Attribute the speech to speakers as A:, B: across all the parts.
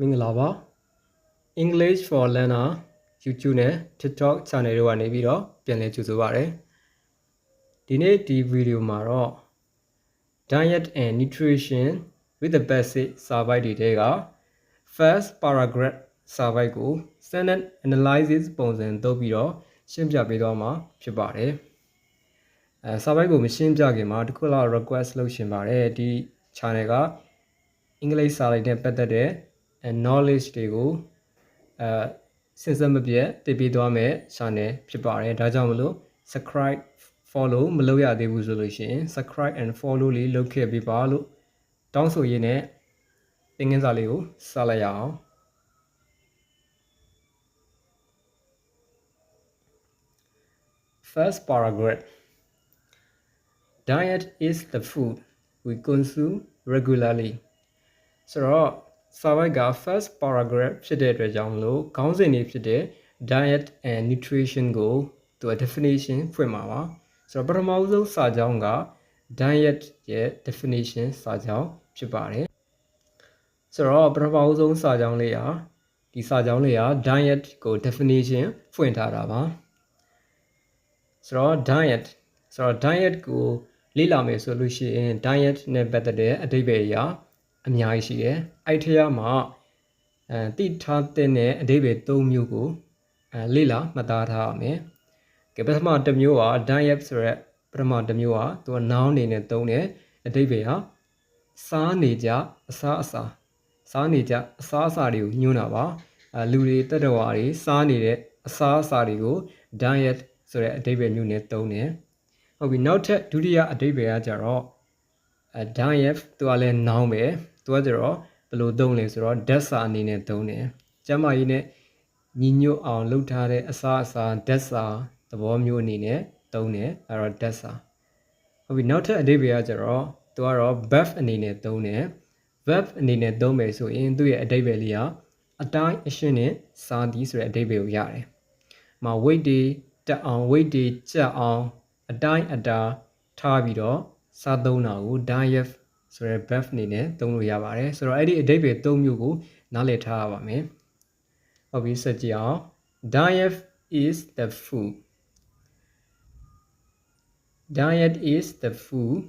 A: မင်္ဂလာပါ English for Learner YouTube နဲ့ TikTok channel တွေကနေပြီးတော့ပြန်လည်ကြိုဆိုပါရစေဒီနေ့ဒီဗီဒီယိုမှာတော့ Diet and Nutrition with the Basic Survey တွေတဲက First Paragraph Survey ကို Standard Analysis ပုံစံသုံးပြီးတော့ရှင်းပြပေးသွားမှာဖြစ်ပါတယ်အဲ survey ကိုမရှင်းပြခင်မှာတစ်ခုလောက် request လုပ်ရှင်ပါတယ်ဒီ channel ကအင်္ဂလိပ်စာလိုက်နဲ့ပတ်သက်တဲ့ knowledge တွေကိုအဲစဉ်ဆက်မပြတ်တည်ပြီးသွားမယ် channel ဖြစ်ပါတယ်ဒါကြောင့်မလို့ subscribe follow မလုပ်ရသေးဘူးဆိုလို့ရှိရင် subscribe and follow လေးလုပ်ခဲ့ပေးပါလို့တောင်းဆိုရင်းနဲ့သင်ခန်းစာလေးကိုစလိုက်ရအောင် First paragraph Diet is the food we consume regularly ဆိုတော့ survey က first paragraph ဖြစ်တဲ့အတွက်ကြောင့်မလို့ခေါင်းစဉ်လေးဖြစ်တဲ့ diet and nutrition ကိုသူက definition ဖွင့်မှာပါဆိုတော့ပထမဆုံးစာကြောင်းက diet ရဲ့ definition စာကြောင်းဖြစ်ပါတယ်ဆိုတော့ပထမဆုံးစာကြောင်းလေးဟာဒီစာကြောင်းလေးဟာ diet ကို definition ဖွင့်ထားတာပါဆိုတော့ diet ဆိုတော့ diet ကိုလေ့လာမယ်ဆိုလို့ရှိရင် diet နဲ့ပတ်သက်တဲ့အဓိပ္ပာယ်အရာ အများကြီးရှိတယ်။အဲ့ထက်မှာအဲတိထားတဲ့အဓိပ္ပာယ်၃မျိုးကိုအဲလေ့လာမှတ်သားထားရမယ်။ကဲပထမတစ်မျိုးက diet ဆိုရက်ပထမတစ်မျိုးကသူက noun အနေနဲ့သုံးတယ်အဓိပ္ပာယ်ဟာစားနေကြအစားအစာစားနေကြအစားအစာတွေကိုညွှန်းတာပါ။အဲလူတွေတက်တော်ဝါတွေစားနေတဲ့အစားအစာတွေကို diet ဆိုတဲ့အဓိပ္ပာယ်မျိုးနဲ့သုံးတယ်။ဟုတ်ပြီနောက်ထပ်ဒုတိယအဓိပ္ပာယ်ကကြတော့အဲ diet သူကလည်း noun ပဲ သူကကြတော့ဘယ်လိုသုံးလဲဆိုတော့ dead စာအနေနဲ့သုံးတယ်ကျမ်းမာရေးနဲ့ညီညွတ်အောင်လုပ်ထားတဲ့အစားအစာ dead စာသဘောမျိုးအနေနဲ့သုံးတယ်အဲတော့ dead စာဟုတ်ပြီနောက်ထပ်အဓိပ္ပာယ်ကကြတော့သူကတော့ verb အနေနဲ့သုံးတယ် verb အနေနဲ့သုံးမယ်ဆိုရင်သူ့ရဲ့အဓိပ္ပာယ်လေးကအတိုင်းအရှင်းနဲ့စားသည်ဆိုတဲ့အဓိပ္ပာယ်ကိုရတယ်။မှာ weight တွေတက်အောင် weight တွေကျအောင်အတိုင်းအတာထားပြီးတော့စားသုံးတာကို diet ဆိုတဲ့ verb အနေနဲ့သုံးလို့ရပါတယ်ဆိုတော့အဲ့ဒီအဓိပ္ပာယ်၃မျိုးကိုနားလည်ထားရပါမယ်ဟုတ်ပြီဆက်ကြည့်အောင် diet is the food diet is the food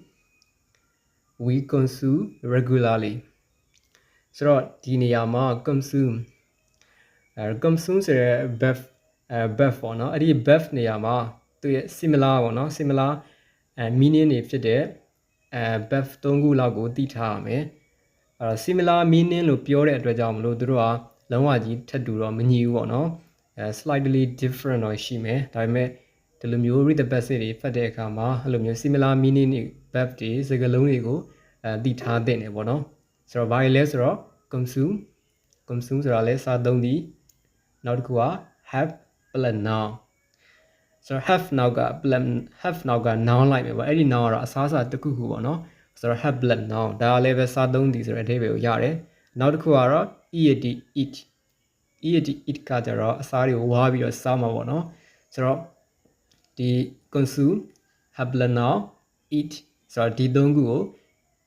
A: we consume regularly ဆိုတော့ဒီနေရာမှာ consume အဲ consume ဆိုတဲ့ verb အဲ verb ပေါ့နော်အဲ့ဒီ verb နေရာမှာသူရဲ့ similar ပေါ့နော် similar အဲ meaning တွေဖြစ်တဲ့ အဲ verb ၃ခုလောက်ကိုသိထားရမယ်အဲ similar meaning လို့ပြောတဲ့အတွက်ကြောင့်မလို့သူတို့ကလုံးဝကြီးထပ်တူတော့မညီဘူးပေါ့နော်အဲ slightly different တော့ရှိမယ်ဒါပေမဲ့ဒီလိုမျိုး read the passage တွေဖတ်တဲ့အခါမှာအဲ့လိုမျိုး similar meaning တွေ verb တွေစကားလုံးတွေကိုအဲသိထားတဲ့နေပေါ့နော်ဆိုတော့ဘာလဲဆိုတော့ consume consume ဆိုတာလဲစားသုံးသည်နောက်တစ်ခုက have plus noun ဆိုတော့ have now က plan have now က noun လိုက်မယ်ပေါ့အဲ့ဒီ noun ကတော့အစားအစာတစ်ခုခုပေါ့နော်ဆိုတော့ have blood noun ဒါလည်းပဲစားသုံးသည်ဆိုတဲ့အဓိပ္ပာယ်ကိုရတယ်နောက်တစ်ခုကတော့ eat eat eat eat ကကြတော့အစားတွေကိုဝါးပြီးတော့စားမှာပေါ့နော်ဆိုတော့ဒီ consume have blood noun eat ဆိုတော့ဒီသုံးခုကို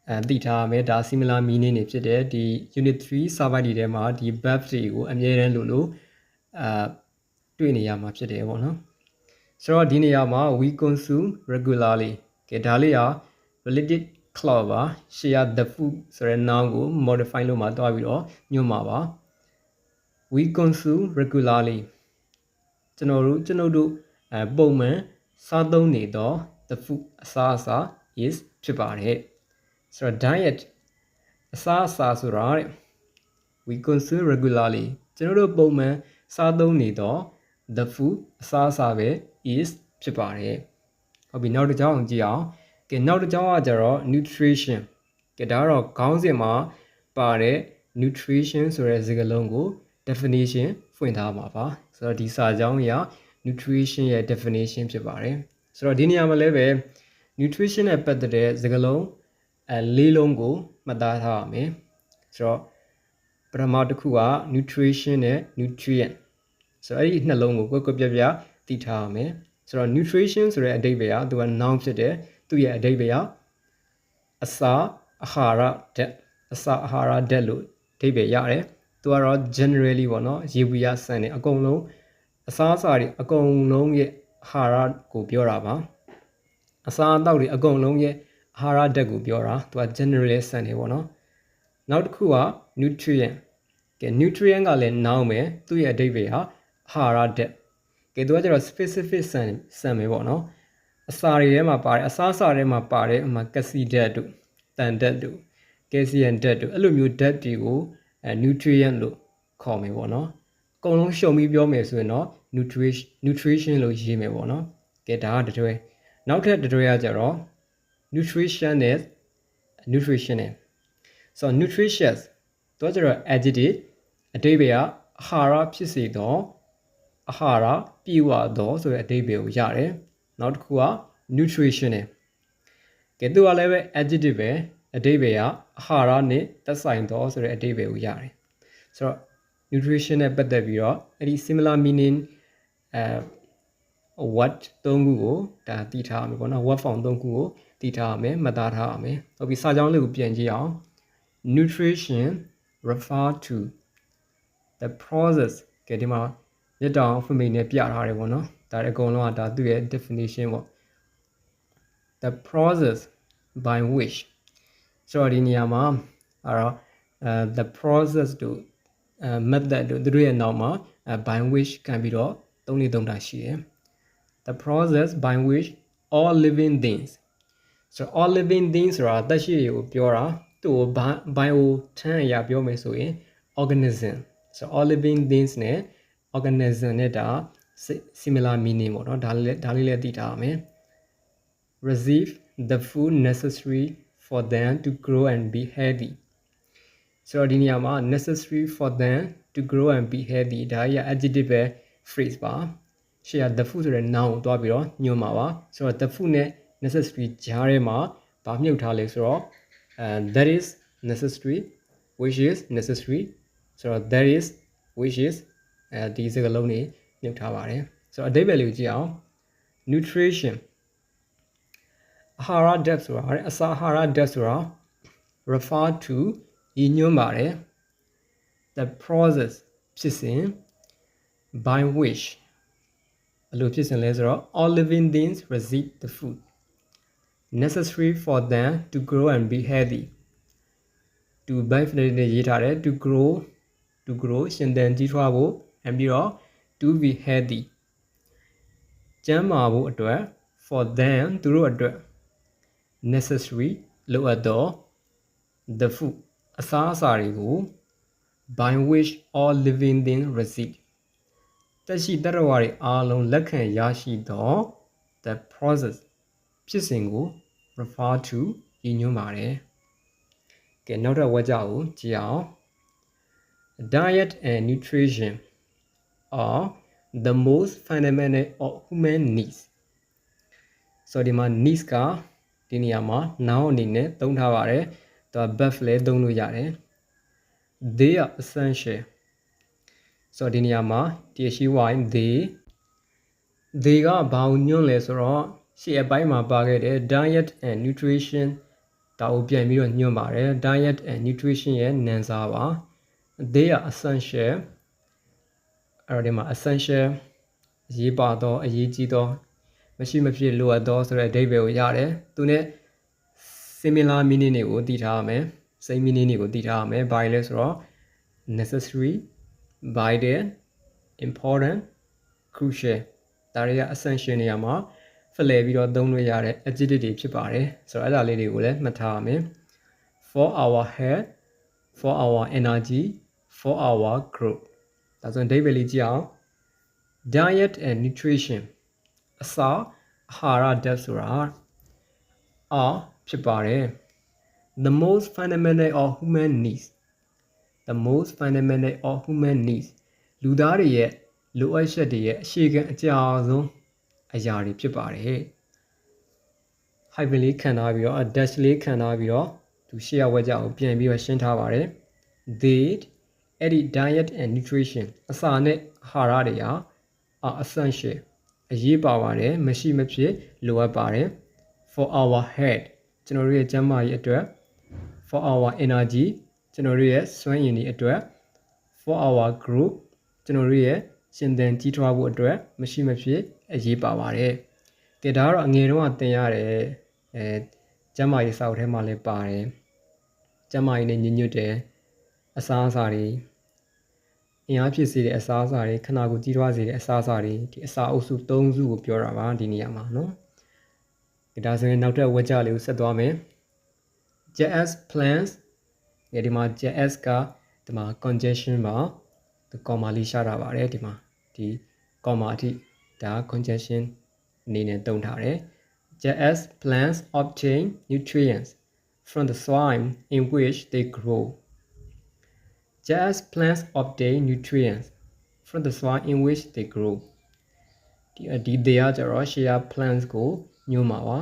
A: အဲသိထားရမယ်ဒါ similar meaning တွေဖြစ်တယ်ဒီ unit 3 survey တွေထဲမှာဒီ verb တွေကိုအမြဲတမ်းလို့လို့အာတွေ့နေရမှာဖြစ်တယ်ပေါ့နော် ဆိုတော့ဒီနေရာမှာ we consume regularly ကဲဒါလေးက related clause ပါ share the food ဆိုတဲ့ noun ကို modify လုပ်မှတွားပြီးတော့ညွှန်မှာပါ we consume regularly ကျွန်တော်တို့ကျွန်ုပ်တို့အဲပုံမှန်စားသုံးနေသော the food အစားအစာ is ဖြစ်ပါတယ်ဆိုတော့ diet အစားအစာဆိုတာတဲ့ we consume regularly ကျွန်တော်တို့ပုံမှန်စားသုံးနေသော the food အစားအစာပဲ is ဖြစ်ပါတယ်ဟုတ်ပြီနောက်တစ်ကြောင်းကြည့်အောင်ကဲနောက်တစ်ကြောင်းကကြတော့ nutrition ကဲဒါကတော့ခေါင်းစဉ်မှာပါတဲ့ nutrition ဆိုတဲ့စကားလုံးကို definition ဖွင့်ထားမှာပါဆိုတော့ဒီစာကြောင်းအရ nutrition ရဲ့ definition ဖြစ်ပါတယ်ဆိုတော့ဒီနေရာမှာလည်းပဲ nutrition နဲ့ပတ်သက်တဲ့စကားလုံးအဲလေးလုံးကိုမှတ်သားထားရမယ်ဆိုတော့ပထမတစ်ခုက nutrition နဲ့ nutrient ဆိုတော့အဲ့ဒီနှလုံးကိုကွက်ကွက်ပြပြ သိထားရမယ်ဆိုတော့ nutrition ဆိုတဲ့အဓိပ္ပာယ်ကသူက noun ဖြစ်တယ်သူ့ရဲ့အဓိပ္ပာယ်ကအစာအာဟာရဓာတ်အစာအာဟာရဓာတ်လို့အဓိပ္ပာယ်ရတယ်သူကတော့ generally ပေါ့နော်ရေဘူးရဆန်နေအကုန်လုံးအစားအစာတွေအကုန်လုံးရဲ့အာဟာရကိုပြောတာပါအစားအသောက်တွေအကုန်လုံးရဲ့အာဟာရဓာတ်ကိုပြောတာသူက generally ဆန်နေပေါ့နော်နောက်တစ်ခုက nutrient ကဲ nutrient ကလည်း noun ပဲသူ့ရဲ့အဓိပ္ပာယ်ဟာအာဟာရဓာတ် ကဲသူကကျတော့ specific ဆန်ဆန်ပဲပေါ့နော်အစာတွေထဲမှာပါတယ်အစားအစာတွေမှာပါတယ်အမှကစီဓာတ်တို့တန်ဓာတ်တို့ကယ်ဆီယမ်ဓာတ်တို့အဲ့လိုမျိုးဓာတ်တွေကိုအဲ nutrient လို့ခေါ်မယ်ပေါ့နော်အကုန်လုံးရှုံပြီးပြောမယ်ဆိုရင်တော့ nutrition nutrition လို့ရေးမယ်ပေါ့နော်ကဲဒါကတတွဲနောက်ထပ်တတွဲကကြတော့ nutrition နဲ့ nutrition နဲ့ so nutritious တော့ကျတော့ adjective အတိပ္ပယ်ကအာဟာရဖြစ်စေသော အာဟာရပြည့်ဝသောဆိုတဲ့အတိပ္ပယ်ကိုရတယ်နောက်တစ်ခုက nutrition နဲ့ကဲသူကလည်းပဲ adjective ပဲအတိပ္ပယ်ကအာဟာရနဲ့သက်ဆိုင်သောဆိုတဲ့အတိပ္ပယ်ကိုရတယ်ဆိုတော့ nutrition နဲ့ပတ်သက်ပြီးတော့အဲ့ဒီ similar meaning အဲ what သုံးခုကိုဒါတည်ထားရမယ်ပေါ့နော် what form သုံးခုကိုတည်ထားရမယ်မှတ်သားထားရမယ်ဟုတ်ပြီစာကြောင်းလေးကိုပြန်ကြည့်အောင် nutrition refer to the process ကဲဒီမှာ မြတ်တောင်ဖမိတ်နဲ့ပြထားတယ်ပေါ့နော်ဒါအကုန်လုံးကဒါသူ့ရဲ့ definition ပေါ့ the process by which ဆိုတော့ဒီနေရာမှာအဲ့တော့အဲ the process တို့အဲ method တို့သူတို့ရဲ့နောက်မှာ by which ခံပြီးတော့သုံးလေးသုံးတာရှိတယ် the process by which all living things ဆိုတော့ all living things ဆိုတာအသက်ရှိတွေကိုပြောတာသူ့ကို bio ထမ်းအရာပြောမယ်ဆိုရင် organism ဆိုတော့ all living things နဲ့ organism နဲ့ဒါ similar meaning ပေါ့နော်ဒါလေးဒါလေးလည်းသိထားရမယ် receive the food necessary for them to grow and be healthy ဆိုတော့ဒီနေရာမှာ necessary for them to grow and be healthy ဒါကြီးက adjective ပဲ phrase ပါရှေ့က the food ဆိုတဲ့ noun ကိုတွားပြီးတော့ညွှန်ပါပါဆိုတော့ the food နဲ့ necessary ကြားထဲမှာဗာမြုပ်ထားလဲဆိုတော့ and that is necessary which is necessary ဆိုတော့ that is which is အဲဒီစကားလုံးတွေမြုပ်ထားပါတယ်ဆိုတော့အဓိပ္ပာယ်လေးကိုကြည့်အောင် nutrition အာဟာရဓာတ်ဆိုတာအစာအာဟာရဓာတ်ဆိုတာ refer to ရည်ညွှန်းပါတယ် the process ဖြစ်စဉ် by which ဘယ်လိုဖြစ်စဉ်လဲဆိုတော့ all living things receive the food necessary for them to grow and be healthy to by နဲ့ရေးထားတယ် to grow to grow ရှင်သန်ကြီးထွားဖို့ and ပြီးတော့ to be healthy ကျန်းမာဖို့အတွက် for them သူတို့အတွက် necessary လိုအပ်သော the food အစားအစာတွေကို by which all living things receive တက်ရှိတရဝါတွေအားလုံးလက်ခံရရှိသော the process ဖြစ်စဉ်ကို refer to ရည်ညွှန်းပါတယ်။ကဲနောက်တော့ဝါကြကိုကြည့်အောင် diet and nutrition are the most fundamental of human needs ဆိုဒီမှာ needs ကဒီနေရာမှာ noun အနေနဲ့သုံးထားပါတယ်။သူက verb လည်းသုံးလို့ရတယ် they are essential ဆိုတော့ဒီနေရာမှာ THY they they ကဘာကိုညွှန်းလဲဆိုတော့ရှေ့အပိုင်းမှာပါခဲ့တဲ့ diet and nutrition ဒါကိုပြန်ပြီးတော့ညွှန်းပါတယ် diet and nutrition ရဲ့နံစာပါ they are essential အဲ့တော့ဒီမှာ essential အရေးပါသောအရေးကြီးသောမရှိမဖြစ်လိုအပ်သောဆိုတဲ့အဓိပ္ပာယ်ကိုရတယ်သူနဲ့ similar meaning တွေကိုသိထားရမယ် same meaning တွေကိုသိထားရမယ်ဘာလဲဆိုတော့ necessary vital important crucial ဒါတွေက essential နေရာမှာဖလှယ်ပြီးတော့သုံးလို့ရတဲ့ adjective တွေဖြစ်ပါတယ်ဆိုတော့အဲ့ဒါလေးတွေကိုလည်းမှတ်ထားရမယ် for our health for our energy for our growth ဒါဆိုရင် date လေးကြည့်အောင် diet and nutrition အစာအာဟာရဓာတ်ဆိုတာအာဖြစ်ပါတယ် the most fundamental of human needs the most fundamental of human needs လူသားတွေရဲ့လိုအပ်ချက်တွေရဲ့အခြေခံအကြာဆုံးအရာတွေဖြစ်ပါတယ် hyphen လေးခံထားပြီးတော့ dash လေးခံထားပြီးတော့သူရှေ့ရဝက်ကြအောင်ပြန်ပြီးတော့ရှင်းထားပါတယ် they အဲ့ဒီ diet and nutrition အစာနဲ့အာဟာရတွေဟာ are essential အရေးပါပါတယ်မရှိမဖြစ်လိုအပ်ပါတယ် for our head ကျွန်တော်တို့ရဲ့ကျန်းမာရေးအတွက် for our energy ကျွန်တော်တို့ရဲ့စွမ်းရည်တွေအတွက် for our group ကျွန်တော်တို့ရဲ့ရှင်သန်ကြီးထွားဖို့အတွက်မရှိမဖြစ်အရေးပါပါတယ်။ဒါဒါကတော့အငယ်တုန်းကသင်ရတယ်အဲကျမ်းမာရေးစာအုပ်ထဲမှာလည်းပါတယ်။ကျမ်းမာရေးနဲ့ညညွတ်တယ်အစားအစာတွေ အင်အားဖြစ်စေတဲ့အစားအစာတွေခနာကိုကြီးထွားစေတဲ့အစားအစာတွေဒီအစာအုပ်စု၃စုကိုပြောတာပါဒီနေရာမှာနော်။ဒါဆိုရင်နောက်ထပ်ဝက်ကြလေးကိုဆက်သွားမယ်။ JS plans ဒီမှာ JS ကဒီမှာ congestion မှာဒီ comma လေးရှာတာပါတယ်ဒီမှာဒီ comma အထိဒါ congestion အနေနဲ့တုံးထားတယ် JS plants obtain nutrients from the soil in which they grow JS plants obtain nutrients from the soil in which they grow ဒီဒီတရားကြတော့ share plants ကိုညွှန်းမှာပါ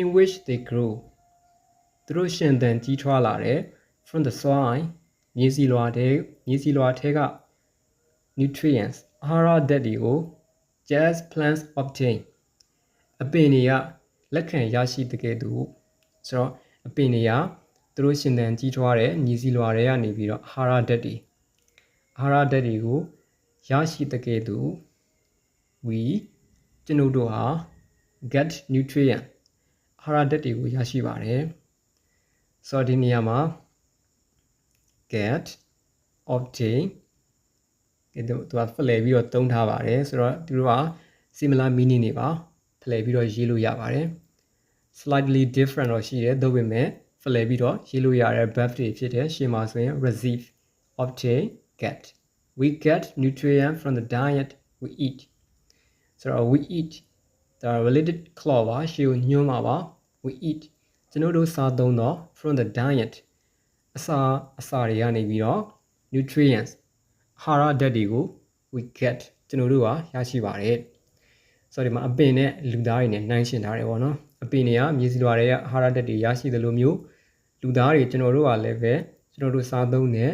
A: in which they grow သူတို့ရှင်သန်ကြီးထွားလာတဲ့ from the soil မြေစီလွာတဲ့မြေစီလွာထဲက nutrients အာဟာရဓာတ်တွေကို just plants obtain အပင်တွေကလက်ခံရရှိတဲ့ကဲ့သို့ဆိုတော့အပင်တွေက သူတို့ရှင်သန်ကြီးထွားတဲ့မြေစီလွာတွေကနေပြီးတော့အာဟာရဓာတ်တွေအာဟာရဓာတ်တွေကိုရရှိတဲ့ကဲ့သို့ we ကျွန်ုပ်တို့ဟာ get nutrient အာဟာရဓာတ်တွေကိုရရှိပါတယ်ဆိုတော့ဒီနေရာမှာ get obtain ဒီသူကဖလှယ်ပြီးတော့သုံးထားပါတယ်ဆိုတော့သူတို့က similar meaning တွေပါဖလှယ်ပြီးတော့ရေးလို့ရပါတယ် slightly different တော့ရှိတယ်သို့ပေမဲ့ ဖလှယ်ပြီးတော့ရေးလို့ရတဲ့ verb တွေဖြစ်တဲ့ရှေ့မှာဆိုရင် receive obtain get we get nutrient from the diet we eat ဆိုတော့ we eat ဒါ related clause ပါရှေ့ကိုညွှန်းမှာပါ we eat ကျွန်တော်တို့စားသုံးတော့ from the diet အစာအစာတွေကနေပြီးတော့ nutrients အာဟာရဓာတ်တွေကို we get ကျွန်တော်တို့ကရရှိပါတယ်ဆိုတော့ဒီမှာအပင်နဲ့လူသားတွေနဲ့နှိုင်းယှဉ်ထားတယ်ပေါ့နော်အပင်တွေကမြေစီလွာတွေကအာဟာရဓာတ်တွေရရှိသလိုမျိုး လူသားတွေကျွန်တော်တို့ကလည်းပဲကျွန်တော်တို့စားသုံးတဲ့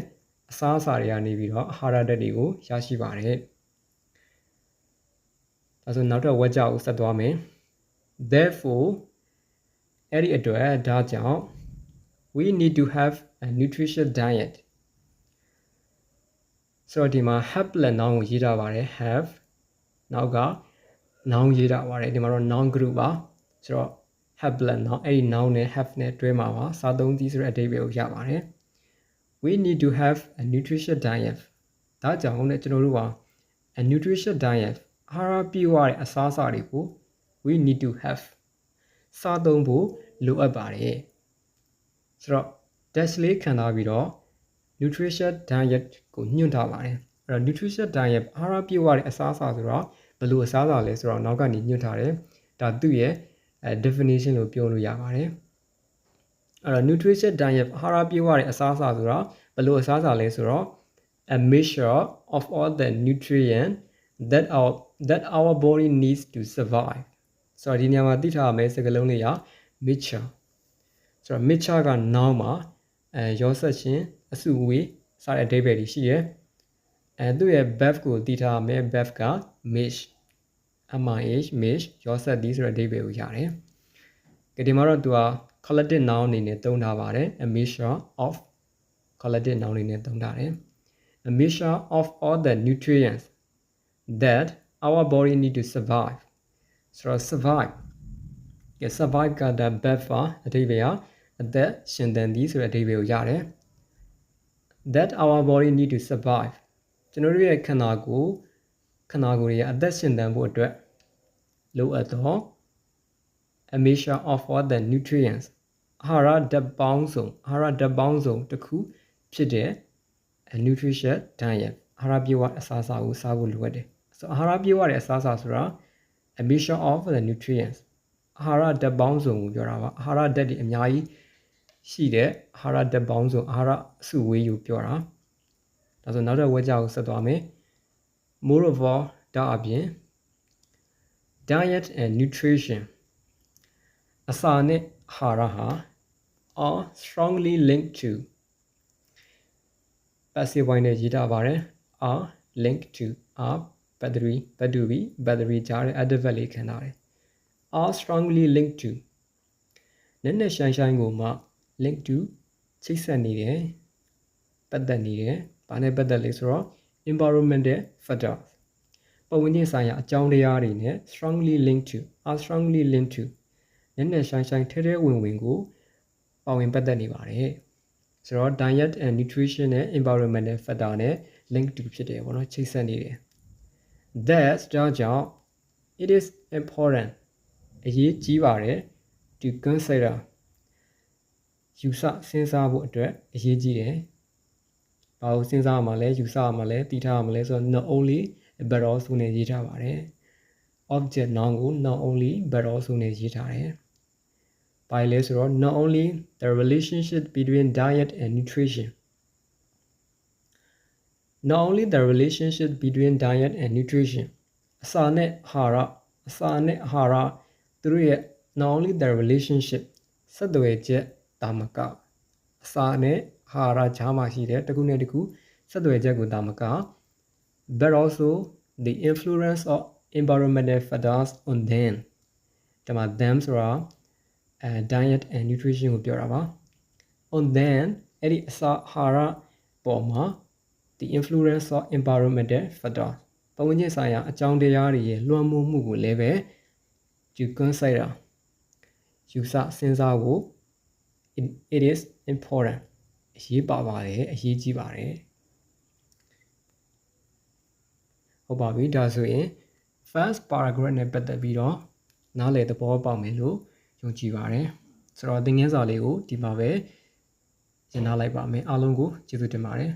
A: အစားအစာတွေကနေပြီးတော့အာဟာရဓာတ်တွေကိုရရှိပါတယ်ဒါဆိုနောက်တော့ဝက်ကြောက်ကိုဆက်သွားမယ် therefore အဲ့ဒီအတွက်ဒါကြောင့် we need to have a nutritious diet ဆိုတော့ဒီမှာ have လက် noun ကိုရေးထားပါတယ် have နောက်က noun ရေးထားပါတယ်ဒီမှာတော့ noun group ပါဆိုတော့ have လက် noun အဲ့ဒီ noun နဲ့ have နဲ့တွဲမှာပါစာသုံးသီးဆိုတဲ့အဓိပ္ပာယ်ကိုရပါတယ် we need to have a nutritious diet ဒါကြောင့်လည်းကျွန်တော်တို့က a nutritious diet အာဟာရပြည့်ဝတဲ့အစားအစာတွေကို we need to have စားသုံးဖို့လိုအပ်ပါတယ်ဆိုတော့ dash လေးခံထားပြီးတော့ nutritious diet ကိုညွှန်ထားပါတယ်အဲ့တော့ nutritious diet အာဟာရပြည့်ဝတဲ့အစားအစာဆိုတော့ဘယ်လိုအစားအစာလဲဆိုတော့နောက်ကနေညွှန်ထားတယ်ဒါသူ့ရဲ့ အဲ definition လို့ပြောလို့ရပါတယ်အဲ့တော့ nutritious diet အာဟာရပြည့်ဝတဲ့အစားအစာဆိုတော့ဘယ်လိုအစားအစာလဲဆိုတော့ a measure of all the nutrient that our that our body needs to survive ဆိုတော့ဒီနေရာမှာသိထားရမယ့်စကားလုံးလေးက mixture ဆိုတော့ mixture က noun မှာအဲရောဆက်ခြင်းအစုအဝေးစတဲ့အဓိပ္ပာယ်တွေရှိတယ်အဲသူ့ရဲ့ verb ကိုသိထားရမယ့် verb က mix mih mix ရောဆက်သည်ဆိုတဲ့အဓိပ္ပာယ်ကိုရတယ်ကြဒီမှာတော့သူက collective noun အနေနဲ့သုံးထားပါတယ် a mixture of collective noun အနေနဲ့သုံးထားတယ် a mixture of all the nutrients that our body need to survive ဆိုတော့ survive က survive ကတဲ့ verb ပါအဓိပ္ပာယ်ကအသက်ရှင်သန်သည်ဆိုတဲ့အဓိပ္ပာယ်ကိုရတယ် that our body need to survive ကျွန်တော်တို့ရဲ့ခန္ဓာကိုယ် ခန္ဓာကိုယ်ရဲ့အသက်ရှင်သန်ဖို့အတွက်လိုအပ်သော a measure of all the nutrients အာဟာရဓာတ်ပေါင်းစုံအာဟာရဓာတ်ပေါင်းစုံတစ်ခုဖြစ်တဲ့ nutritious diet အာဟာရပြည့်ဝအစားအစာကိုစားဖို့လိုအပ်တယ်ဆိုအာဟာရပြည့်ဝတဲ့အစားအစာဆိုတာ a measure of the nutrients အာဟာရဓာတ်ပေါင်းစုံကိုပြောတာပါအာဟာရဓာတ်တွေအများကြီးရှိတဲ့အာဟာရဓာတ်ပေါင်းစုံအာဟာရအစုဝေးကိုပြောတာဒါဆိုနောက်တစ်ဝက်ကြောက်ဆက်သွားမယ် moreover ဒါအပြင် diet and nutrition အစာနဲ့အာဟာရဟာ are strongly linked to passive voice နဲ့ရေးထားပါတယ် are linked to are battery battery battery ကြားတဲ့ adverb လေးခံထားတယ် are strongly linked to နည်းနည်းရှိုင်းရှိုင်းကိုမှ link to ချိတ်ဆက်နေတယ်ပတ်သက်နေတယ်ဘာနဲ့ပတ်သက်လဲဆိုတော့ environmental factors ပတ်ဝန်းကျင်ဆိုင်ရာအကြောင်းတရားတွေနဲ့ strongly linked to are strongly linked to နည်းနည်းရှိုင်းရှိုင်းထဲထဲဝင်ဝင်ကိုပါဝင်ပတ်သက်နေပါတယ်ဆိုတော့ diet and nutrition နဲ့ environmental factor နဲ့ link to ဖြစ်တယ်ပေါ့နော်ချိတ်ဆက်နေတယ် that's ဒါကြောင့် it is important အရေးကြီးပါတယ် to consider ယူဆစဉ်းစားဖို့အတွက်အရေးကြီးတယ်။ ဘာလို့စဉ်းစားရမှာလဲယူဆရမှာလဲတည်ထားရမှာလဲဆိုတော့ not only but also နဲ့ရေးထားပါတယ်။ object noun ကို not only but also နဲ့ရေးထားတယ်။ဘာလဲဆိုတော့ not only the relationship between diet and nutrition not only the relationship between diet and nutrition အစာနဲ့အာဟာရအစာနဲ့အာဟာရသူတို့ရဲ့ not only the relationship ဆက်သွယ်ချက်တာမကအစာနဲ့ အာဟာရကြားမှာရှိတဲ့တစ်ခုနဲ့တစ်ခုဆက်သွယ်ချက်ကိုတာမက but also the influence of environmental factors on them ဒီမှာ them ဆိုတာအဲ diet and nutrition ကိုပြောတာပါ on them အဲ့ဒီအစာအာဟာရပေါ်မှာ the influence of environmental factors ပတ်ဝန်းကျင်ဆိုင်ရာအကြောင်းတရားတွေရဲ့လွှမ်းမိုးမှုကိုလည်းပဲ you consider ယူဆစဉ်းစားဖို့ it, it is important အရေးပါပါတယ်အရေးကြီးပါတယ်ဟုတ်ပါပြီဒါဆိုရင် first paragraph နဲ့ပတ်သက်ပြီးတော့နားလည်သဘောပေါက်မယ်လို့ယုံကြည်ပါတယ်ဆိုတော့သင်ခန်းစာလေးကိုဒီမှာပဲရှင်းထားလိုက်ပါမယ်အားလုံးကိုကျေးဇူးတင်ပါတယ်